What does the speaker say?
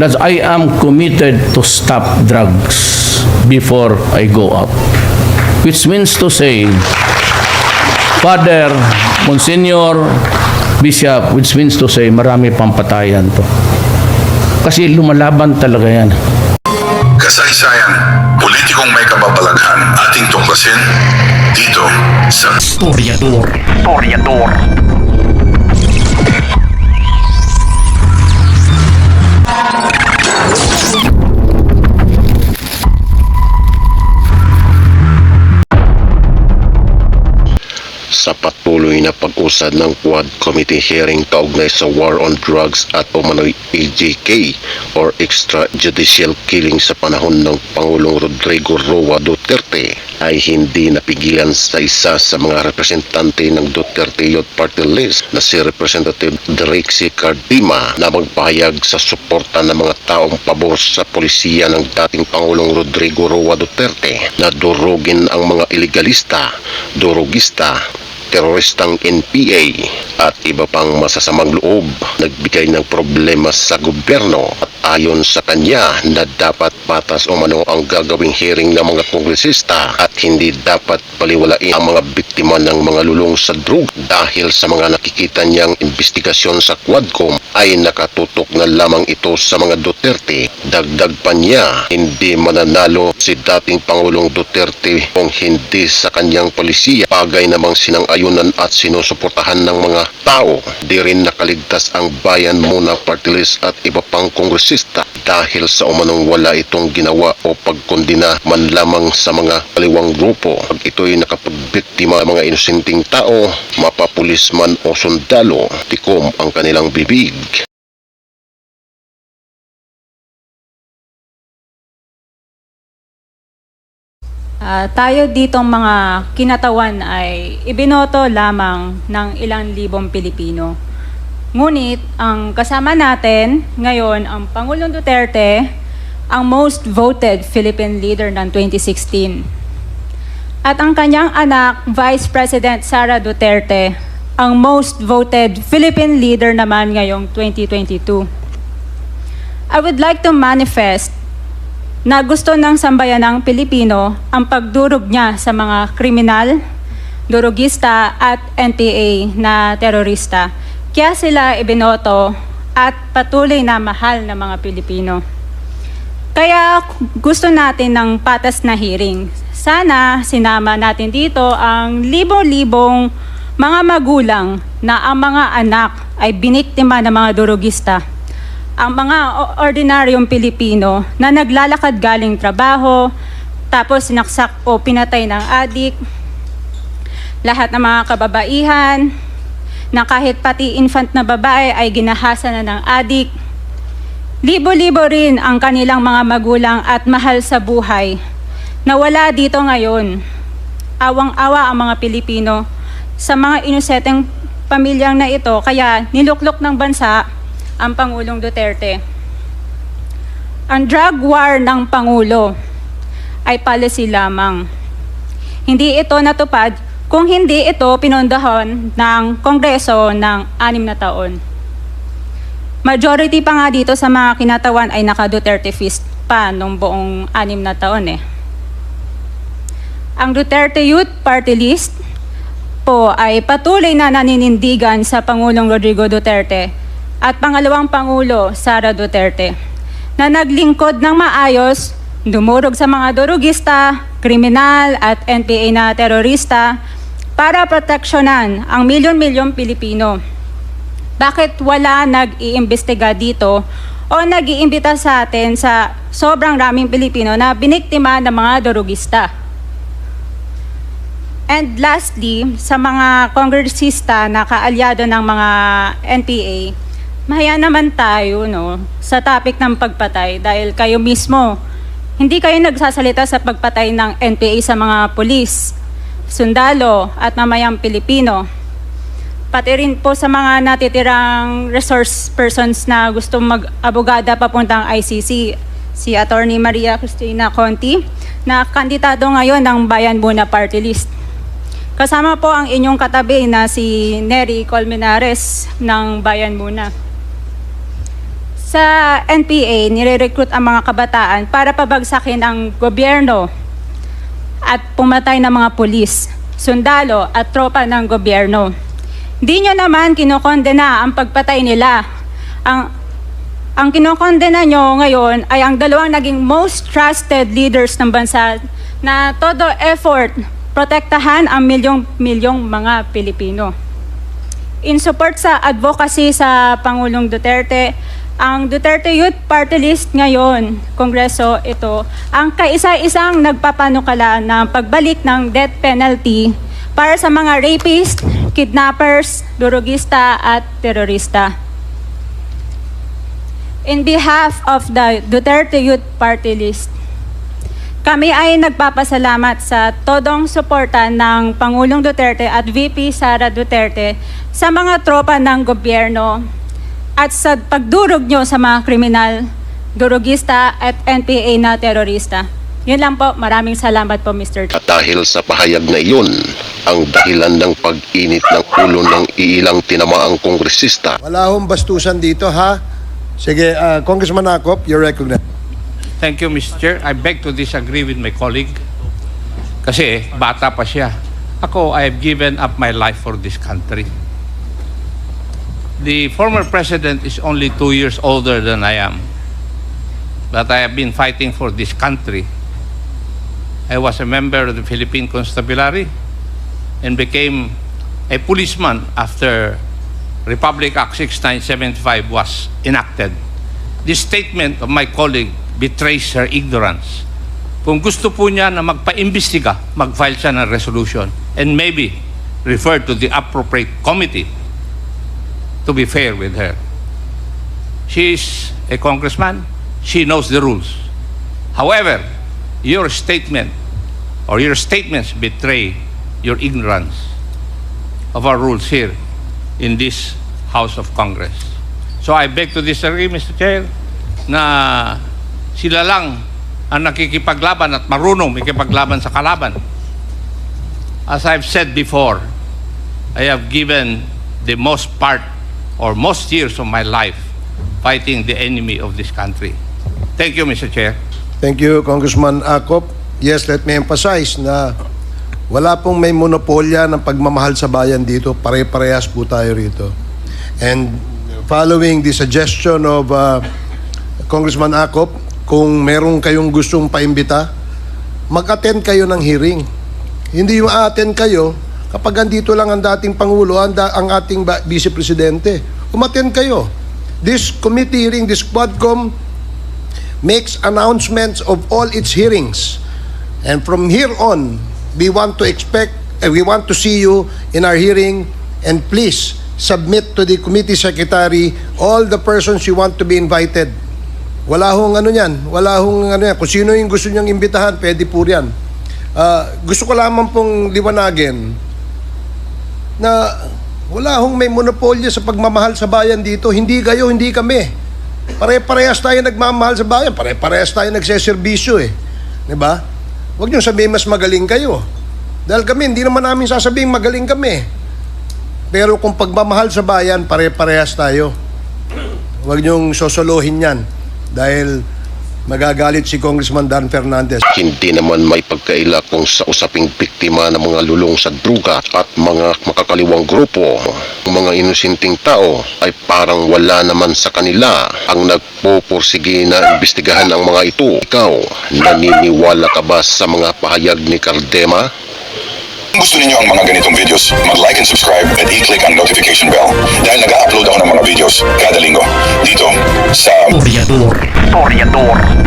that I am committed to stop drugs before I go out. Which means to say, Father, Monsignor, Bishop, which means to say, marami pang patayan to. Kasi lumalaban talaga yan. Kasaysayan, politikong may kababalaghan ating tuklasin dito sa Historiador. Historiador. Sa patuloy na pag-usad ng Quad Committee hearing kaugnay sa War on Drugs at umano'y EJK or extrajudicial killing sa panahon ng Pangulong Rodrigo Roa Duterte ay hindi napigilan sa isa sa mga representante ng Duterte Youth Party List na si Representative Drexy Cardima na magpahayag sa suporta ng mga taong pabor sa polisiya ng dating Pangulong Rodrigo Roa Duterte na durugin ang mga ilegalista, durugista, teroristang NPA at iba pang masasamang loob nagbigay ng problema sa gobyerno at ayon sa kanya na dapat patas o mano ang gagawing hearing ng mga kongresista at hindi dapat paliwalain ang mga biktima ng mga lulong sa drug dahil sa mga nakikita niyang investigasyon sa Quadcom ay nakatutok na lamang ito sa mga Duterte. Dagdag pa niya, hindi mananalo si dating Pangulong Duterte kung hindi sa kanyang polisiya bagay namang sinang-ayunan at sinusuportahan ng mga tao. Di rin nakaligtas ang bayan muna party at iba pang kongresista dahil sa umanong wala itong ginawa o pagkondina man lamang sa mga kaliwang grupo. Pag ito'y nakapagbiktima mga inosenteng tao, mapapulis man o sundalo, tikom ang kanilang bibig. Ah, tayo ditong mga kinatawan ay ibinoto lamang ng ilang libong Pilipino. Ngunit ang kasama natin ngayon ang Pangulong Duterte, ang most voted Philippine leader ng 2016. At ang kanyang anak, Vice President Sara Duterte, ang most voted Philippine leader naman ngayong 2022. I would like to manifest na gusto ng sambayanang Pilipino ang pagdurog niya sa mga kriminal, durugista at NPA na terorista. Kaya sila ibinoto at patuloy na mahal ng mga Pilipino. Kaya gusto natin ng patas na hearing. Sana sinama natin dito ang libo-libong mga magulang na ang mga anak ay biniktima ng mga durugista ang mga ordinaryong Pilipino na naglalakad galing trabaho, tapos sinaksak o pinatay ng adik, lahat ng mga kababaihan, na kahit pati infant na babae ay ginahasa na ng adik. Libo-libo rin ang kanilang mga magulang at mahal sa buhay na wala dito ngayon. Awang-awa ang mga Pilipino sa mga inuseteng pamilyang na ito kaya niluklok ng bansa ang Pangulong Duterte. Ang drug war ng Pangulo ay policy lamang. Hindi ito natupad kung hindi ito pinondahan ng Kongreso ng anim na taon. Majority pa nga dito sa mga kinatawan ay naka-Duterte fist pa nung buong anim na taon eh. Ang Duterte Youth Party List po ay patuloy na naninindigan sa Pangulong Rodrigo Duterte at pangalawang Pangulo Sara Duterte na naglingkod ng maayos, dumurog sa mga durugista, kriminal at NPA na terorista para proteksyonan ang milyon-milyong Pilipino. Bakit wala nag-iimbestiga dito o nag-iimbita sa atin sa sobrang raming Pilipino na biniktima ng mga durugista? And lastly, sa mga kongresista na kaalyado ng mga NPA, mahaya naman tayo no, sa topic ng pagpatay dahil kayo mismo, hindi kayo nagsasalita sa pagpatay ng NPA sa mga pulis, sundalo at mamayang Pilipino. Pati rin po sa mga natitirang resource persons na gusto mag-abogada papuntang ICC, si Attorney Maria Cristina Conti, na kandidato ngayon ng Bayan Muna Party List. Kasama po ang inyong katabi na si Neri Colmenares ng Bayan Muna. Sa NPA, nire-recruit ang mga kabataan para pabagsakin ang gobyerno at pumatay ng mga pulis, sundalo at tropa ng gobyerno. Di nyo naman kinokondena ang pagpatay nila. Ang, ang kinokondena nyo ngayon ay ang dalawang naging most trusted leaders ng bansa na todo effort protektahan ang milyong-milyong mga Pilipino. In support sa advocacy sa Pangulong Duterte, ang Duterte Youth Party List ngayon, Kongreso, ito, ang kaisa-isang nagpapanukala ng pagbalik ng death penalty para sa mga rapist, kidnappers, durugista at terorista. In behalf of the Duterte Youth Party List, kami ay nagpapasalamat sa todong suporta ng Pangulong Duterte at VP Sara Duterte sa mga tropa ng gobyerno at sa pagdurog nyo sa mga kriminal, durugista at NPA na terorista. Yun lang po. Maraming salamat po, Mr. At dahil sa pahayag na iyon, ang dahilan ng pag-init ng ulo ng iilang tinamaang kongresista Wala hong bastusan dito, ha? Sige, ah, Congressman Akop, you're recognized. Thank you, Mr. Chair. I beg to disagree with my colleague. Kasi bata pa siya. Ako, I have given up my life for this country. The former president is only two years older than I am. But I have been fighting for this country. I was a member of the Philippine Constabulary and became a policeman after Republic Act 6975 was enacted. This statement of my colleague betrays her ignorance. Kung gusto po niya na magpa-imbestiga, mag-file siya ng resolution and maybe refer to the appropriate committee to be fair with her. She is a congressman. She knows the rules. However, your statement or your statements betray your ignorance of our rules here in this House of Congress. So I beg to disagree, Mr. Chair, na sila lang ang nakikipaglaban at marunong makipaglaban sa kalaban. As I've said before, I have given the most part or most years of my life fighting the enemy of this country. Thank you, Mr. Chair. Thank you, Congressman Akop. Yes, let me emphasize na wala pong may monopolya ng pagmamahal sa bayan dito. Pare-parehas po tayo rito. And following the suggestion of uh, Congressman Akop, kung meron kayong gustong paimbita, mag-attend kayo ng hearing. Hindi yung attend kayo kapag andito lang ang dating Pangulo, ang, da- ang ating Vice Presidente. Umattend kayo. This committee hearing, this Quadcom, makes announcements of all its hearings. And from here on, we want to expect, uh, we want to see you in our hearing and please submit to the committee secretary all the persons you want to be invited. Wala hong ano yan, wala hong ano yan. Kung sino yung gusto niyang imbitahan, pwede po yan. Ah, gusto ko lamang pong liwanagin na wala hong may monopolyo sa pagmamahal sa bayan dito. Hindi kayo, hindi kami. Pare-parehas tayo nagmamahal sa bayan. Pare-parehas tayo nagseserbisyo eh. Ba? Huwag niyo sabihin mas magaling kayo. Dahil kami, hindi naman namin sasabihin magaling kami. Pero kung pagmamahal sa bayan, pare-parehas tayo. Huwag niyong sosolohin yan. Dahil magagalit si Congressman Dan Fernandez. hindi naman may pagkaila kung sa usaping biktima ng mga lulong sa druga at mga makakaliwang grupo. Ang mga inusinting tao ay parang wala naman sa kanila ang nagpupursige na imbestigahan ang mga ito. Ikaw, naniniwala ka ba sa mga pahayag ni Cardema? Kung gusto ninyo ang mga ganitong videos, mag-like and subscribe at i-click ang notification bell dahil nag-upload ako ng mga videos kada linggo dito sa Toreador. Toreador.